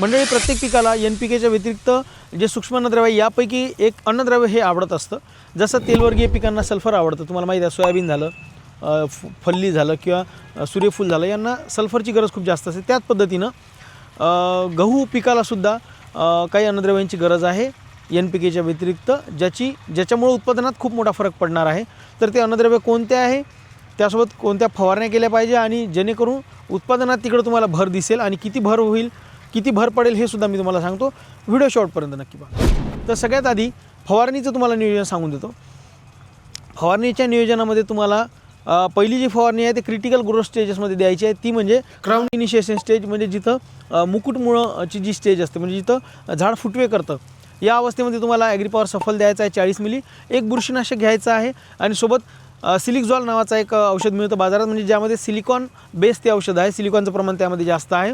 मंडळी प्रत्येक पिकाला एन पी केच्या व्यतिरिक्त जे सूक्ष्म अन्नद्रव्य आहे, यापैकी एक अन्नद्रव्य हे आवडत असतं. जसं तेलवर्गीय पिकांना सल्फर आवडतं. तुम्हाला माहिती आहे सोयाबीन झालं फ- फल्ली झालं किंवा सूर्यफूल झालं यांना सल्फरची गरज खूप जास्त असते. त्याच पद्धतीनं गहू पिकालासुद्धा काही अन्नद्रव्यांची गरज आहे एन पी केच्या व्यतिरिक्त ज्याची ज्याच्यामुळे उत्पादनात खूप मोठा फरक पडणार आहे. तर ते अन्नद्रव्य कोणते आहे? त्यासोबत कोणत्या फवारण्या केल्या पाहिजे आणि जेणेकरून उत्पादनात तिकडं तुम्हाला भर दिसेल आणि किती भर होईल? किती भर पडेल हे सुद्धा मी तुम्हाला सांगतो. व्हिडिओ शॉर्टपर्यंत नक्की पहा तर सगळ्यात आधी फवारणीचं तुम्हाला नियोजन सांगून देतो. फवारणीच्या नियोजनामध्ये तुम्हाला पहिली जी फवारणी आहे ती क्रिटिकल ग्रोथ स्टेजेसमध्ये द्यायची आहे. ती म्हणजे क्राऊन इनिशिएशन स्टेज म्हणजे जिथं मुकुटमुळंची जी स्टेज असते म्हणजे जिथं झाड फुटवे करतं. या अवस्थेमध्ये तुम्हाला ॲग्रीपॉवर सफल द्यायचा आहे चाळीस मिली. एक बुरशीनाशक घ्यायचं आहे आणि सोबत सिलिकझॉल नावाचा एक औषध मिळतं बाजारात. म्हणजे ज्यामध्ये सिलिकॉन बेस ते औषध आहे. सिलिकॉनचं प्रमाण त्यामध्ये जास्त आहे.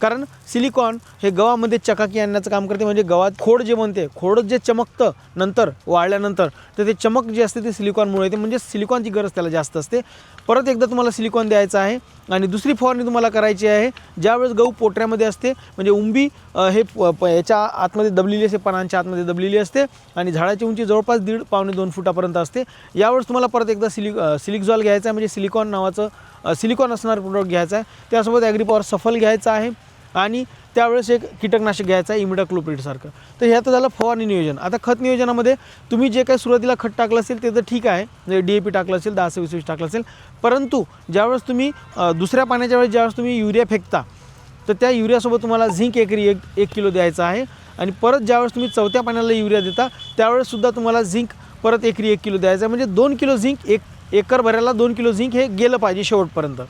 कारण सिलिकॉन हे गव्हामध्ये चकाकी आणण्याचं काम करते म्हणजे गव्हात खोड जे बनते खोड जे चमकतं नंतर वाळल्यानंतर तर ते चमक जे असते ते सिलिकॉनमुळे येते म्हणजे सिलिकॉनची गरज त्याला जास्त असते. परत एकदा तुम्हाला सिलिकॉन द्यायचं आहे आणि दुसरी फवारणी तुम्हाला करायची आहे ज्यावेळेस गहू पोटऱ्यामध्ये असते म्हणजे उंबी हे प- प- याच्या आतमध्ये दबलेली असते पानांच्या आतमध्ये दबलेली असते आणि झाडाची उंची जवळपास दीड पावणे दोन फुटापर्यंत असते. यावेळेस तुम्हाला परत एकदा सिलिक सिलिकझॉल घ्यायचं आहे म्हणजे सिलिकॉन नावाचं सिलिकॉन असणारं प्रोडक्ट घ्यायचं आहे. त्यासोबत ॲग्रीपॉवर सफल घ्यायचं आहे. आणि त्यावेळेस एक कीटकनाशक घ्यायचं आहे इमिडाक्लोप्रिडसारखं तर हे आता झालं फवारणी नियोजन. आता खत नियोजनामध्ये तुम्ही जे काही सुरुवातीला खत टाकलं असेल ते तर ठीक आहे. म्हणजे डी ए पी टाकलं असेल दहा वीस वीस टाकलं असेल. परंतु ज्यावेळेस तुम्ही दुसऱ्या पाण्याच्या वेळेस ज्यावेळेस तुम्ही युरिया फेकता तर त्या युरियासोबत तुम्हाला झिंक एकरी एक एक किलो द्यायचा आहे. आणि परत ज्यावेळेस तुम्ही चौथ्या पाण्याला युरिया देता त्यावेळेससुद्धा तुम्हाला झिंक परत एकरी एक किलो द्यायचं आहे. म्हणजे दोन किलो झिंक एक एकर भरायला दोन किलो झिंक हे गेलं पाहिजे शेवटपर्यंत.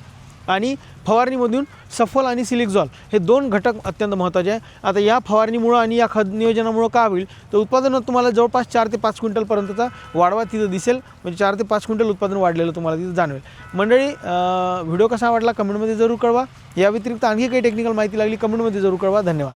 आणि फवारणीमधून सफल आणि सिलिकझॉल हे दोन घटक अत्यंत महत्त्वाचे आहे. आता या फवारणीमुळं आणि या खत नियोजनामुळं का होईल? तर उत्पादनात तुम्हाला जवळपास चार ते पाच क्विंटलपर्यंतचा वाढवा तिथं दिसेल. म्हणजे चार ते पाच क्विंटल उत्पादन वाढलेलं तुम्हाला तिथं जाणवेल. मंडळी व्हिडिओ कसा वाटला कमेंटमध्ये जरूर कळवा. या व्यतिरिक्त आणखी काही टेक्निकल माहिती लागली कमेंटमध्ये जरूर कळवा. धन्यवाद.